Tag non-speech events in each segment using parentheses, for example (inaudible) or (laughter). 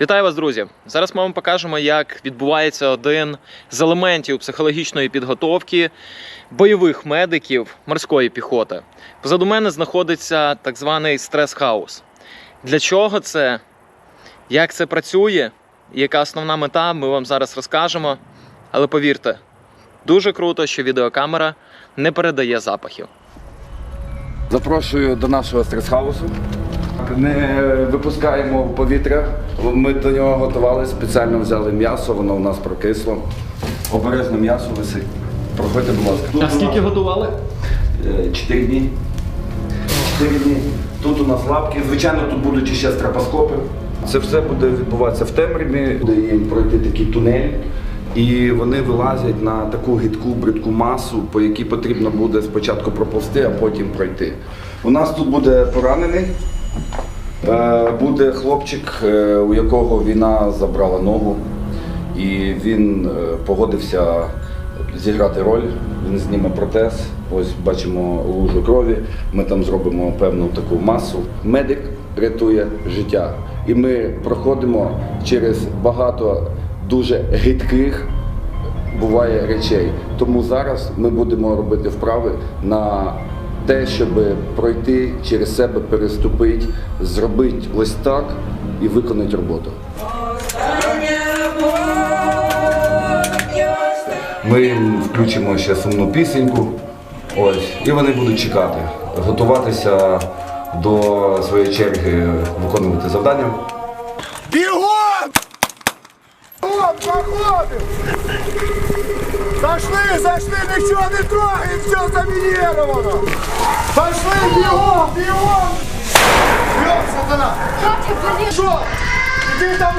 Вітаю вас, друзі! Зараз ми вам покажемо, як відбувається один з елементів психологічної підготовки бойових медиків морської піхоти. Позаду мене знаходиться так званий стрес-хаус. Для чого це? Як це працює? Яка основна мета, ми вам зараз розкажемо. Але повірте, дуже круто, що відеокамера не передає запахів. Запрошую до нашого стрес-хаусу. Не випускаємо в повітря. Ми до нього готували, спеціально взяли м'ясо, воно у нас прокисло. Обережно м'ясо висить. Проходьте, будь ласка. готували? Е, Чотири дні. Чотири дні. Тут у нас лапки. Звичайно, тут будуть ще стропоскопи. Це все буде відбуватися в темряві, буде їм пройти такий тунель. І вони вилазять на таку гидку, бридку масу, по якій потрібно буде спочатку проповзти, а потім пройти. У нас тут буде поранений, буде хлопчик, е, у якого війна забрала ногу, і він е, погодився зіграти роль. Він зніме протез. Ось бачимо лужу крові. Ми там зробимо певну таку масу. Медик рятує життя. І ми проходимо через багато дуже гидких буває речей. Тому зараз ми будемо робити вправи на те, щоб пройти через себе, переступити, зробити ось так і виконати роботу. Ми включимо ще сумну пісеньку. Ось, і вони будуть чекати, готуватися до своєї черги виконувати завдання. Бегом! Бегом, проходим! Зашли, зашли, ничего не трогаем, все заминировано! Что? Иди там!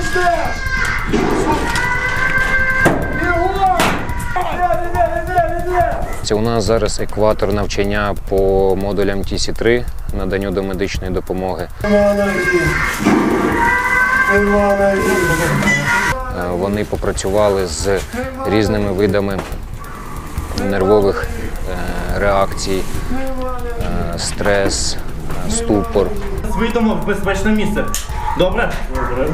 Це у нас зараз екватор навчання по модулям TC3 наданню до медичної допомоги. Е, Вони попрацювали з різними видами нервових е, реакцій, е, стрес, ступор. Вийдемо в безпечне місце. Добре? Добре.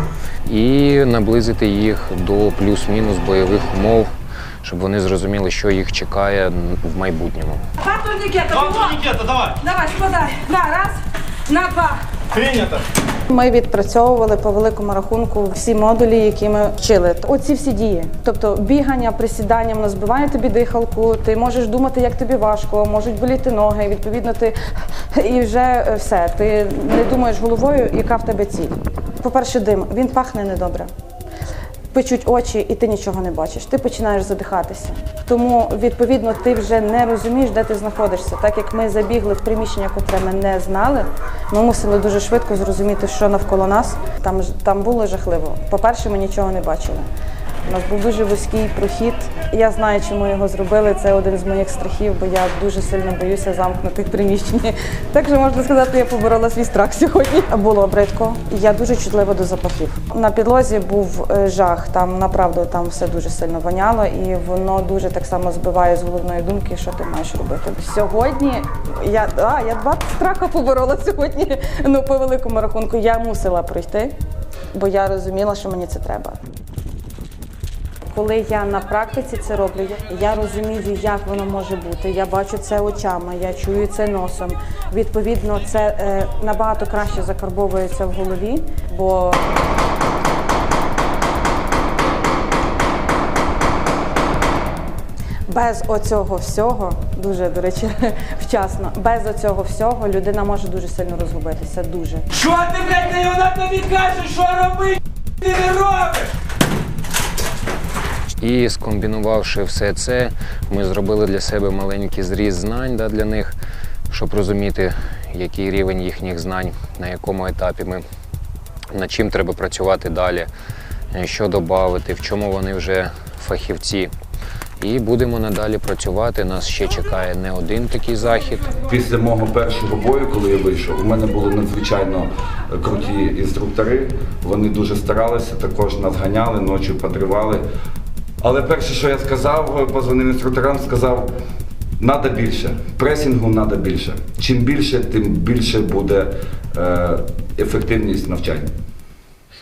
і наблизити їх до плюс-мінус бойових умов, щоб вони зрозуміли, що їх чекає в майбутньому. Два турнікета, Два турнікета, давай. Давай, складай. На, раз, на два. Прийнято. Ми відпрацьовували по великому рахунку всі модулі, які ми вчили. Оці всі дії. Тобто бігання, присідання, воно збиває тобі дихалку, ти можеш думати, як тобі важко, можуть боліти ноги. Відповідно, ти і вже е, все. Ти не думаєш головою, яка в тебе ціль. По-перше, дим він пахне недобре. Печуть очі, і ти нічого не бачиш. Ти починаєш задихатися. Тому відповідно ти вже не розумієш, де ти знаходишся. Так як ми забігли в приміщення, котре ми не знали, ми мусили дуже швидко зрозуміти, що навколо нас. Там там було жахливо. По-перше, ми нічого не бачили. У нас був дуже вузький прохід. Я знаю, чому його зробили. Це один з моїх страхів, бо я дуже сильно боюся замкнутих приміщень. (laughs) Так що можна сказати, я поборола свій страх сьогодні. Було бридко. Я дуже чутлива до запахів. На підлозі був е, жах. Там направду там все дуже сильно воняло, і воно дуже так само збиває з головної думки, що ти маєш робити. Сьогодні я а, я два страха поборола сьогодні. Ну по великому рахунку я мусила пройти, бо я розуміла, що мені це треба. Коли я на практиці це роблю, я- розумію, як воно може бути. Я бачу це очами, я чую це носом. Відповідно, це е, набагато краще закарбовується в голові, бо без оцього всього, дуже до речі, (laughs) вчасно, без оцього всього людина може дуже сильно розгубитися. Дуже. Що ти, блядь, вона тобі каже, що робити? Ти не робиш! І скомбінувавши все це, ми зробили для себе маленький зріз знань да, для них, щоб розуміти, який рівень їхніх знань, на якому етапі ми, над чим треба працювати далі, що додати, в чому вони вже фахівці. І будемо надалі працювати. Нас ще чекає не один такий захід. Після мого першого бою, коли я вийшов, у мене були надзвичайно круті інструктори. Вони дуже старалися, також нас ганяли, ночі подривали. Але перше, що я сказав, е, позвонив інструкторам, сказав, треба більше. Пресінгу треба більше. Чим більше, тим більше буде е, ефективність навчання.